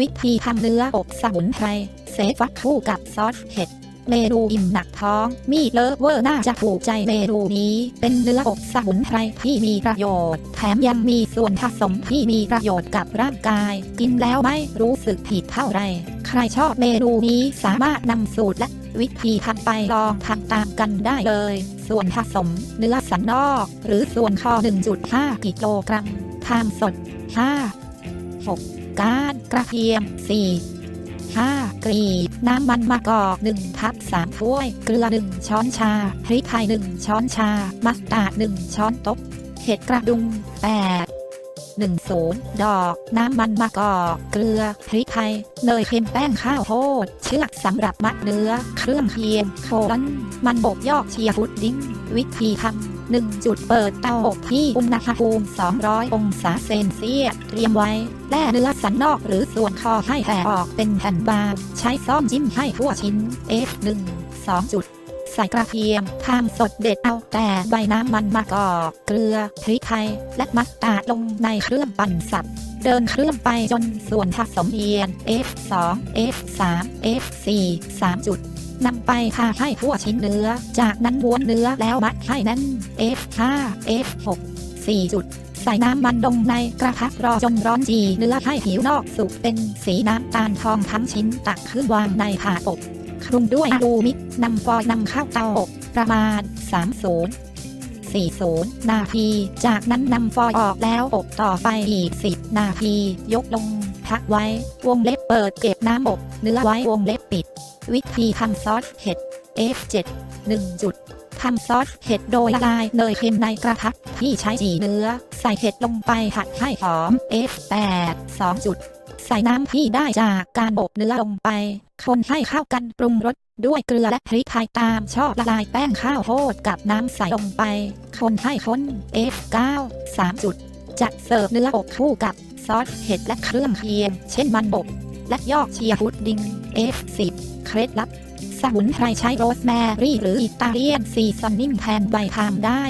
วิธีทำเนื้ออบสมุนไพรเซฟักคู่กับซอสเห็ด เมนูอิ่มหนักท้อง มีเลิฟเวอร์น่าจะถูกใจเมนูนี้ เป็นเนื้ออบสมุนไพรที่มีประโยชน์ แถมยังมีส่วนผสมที่มีประโยชน์กับร่างกาย กินแล้วไม่รู้สึกผิดเท่าไหรใครชอบเมนูนี้สามารถนำสูตรและวิธีทำไปลองทำตามกันได้เลย ส่วนผสม เนื้อสันนอก หรือส่วนคอ 1.5 กิโลกรัมทามสด 5 6ก้านกระเทียม 4 5 กรีบน้ำมันมะกอก1ทับ3ถ้วย เกลือ 1 ช้อนชา พริกไทย 1 ช้อนชา มัสตาร์ด1ช้อนโต๊ะเห็ดกระดุม 8 1 0 ดอก น้ำมันมะกอกเกลือ พริกไทย เนยเค็มแป้งข้าวโพด เชือกสำหรับมัดเนื้อ เครื่องเคียงโคนมันบกยอกเชียร์ฟุดดิ้ง วิธีทำ 1 จุดเปิดเตาอบที่อุณหภูมิ 200 องศาเซนเซียสเตรียมไว้ แล่เนื้อสันนอกหรือส่วนคอให้แผ่ออกเป็นแผ่นบางใช้ซ่อมจิ้มให้ทั่วชิ้น F1 2จุดใส่กระเทียมทามสดเด็ดเอาแต่ใบน้ำมันมะกอก เกลือพริกไทย และมัสตาร์ดลงในเครื่องปั่นสับเดินเครื่องไปจนส่วนผสมเอียน F2 F3 F4 3จุด นำไปทาให้ทั่วชิ้นเนื้อ จากนั้นม้วนเนื้อแล้วมัดให้แน่น F5 F6 4จุดใส่น้ำมันลงในกระทะรอจนร้อนจีเนื้อให้ผิวนอกสุกเป็นสีน้ำตาลทองทั้งชิ้นตักขึ้นวางในถาดอบคลุมด้วยอลูมินำฟอยนำเข้าเตาอบประมาณ 30 40 นาที จากนั้นนำฟอยออกแล้วอบต่อไปอีก 10 นาที ยกลงพักไว้ วงเล็บ เปิดเก็บน้ำอบเนื้อไว้วงเล็บปิด วิธีทำซอสเห็ด F7 1จุดทำซอสเห็ดโดยละลายเนยเค็มในกระทะที่ใช้จีเนื้อ ใส่เห็ดลงไปผัดให้หอม F8 2จุดใส่น้ำที่ได้จากการอบเนื้อลงไป คนให้เข้ากันปรุงรสด้วยเกลือและพริกไทยตามชอบละลายแป้งข้าวโพดกับน้ำใส่ลงไป คนให้ข้น F9 3จุดจัดเสิร์ฟเนื้ออบคู่กับซอสเห็ดและเครื่องเคียง เช่นมันบด ละยอกเชียร์พุดดิง F10 เคล็ดลับสมุนไพรใช้โรสแมรี่หรืออิตาเลียนซีซันนิ่งแทนใบพามได้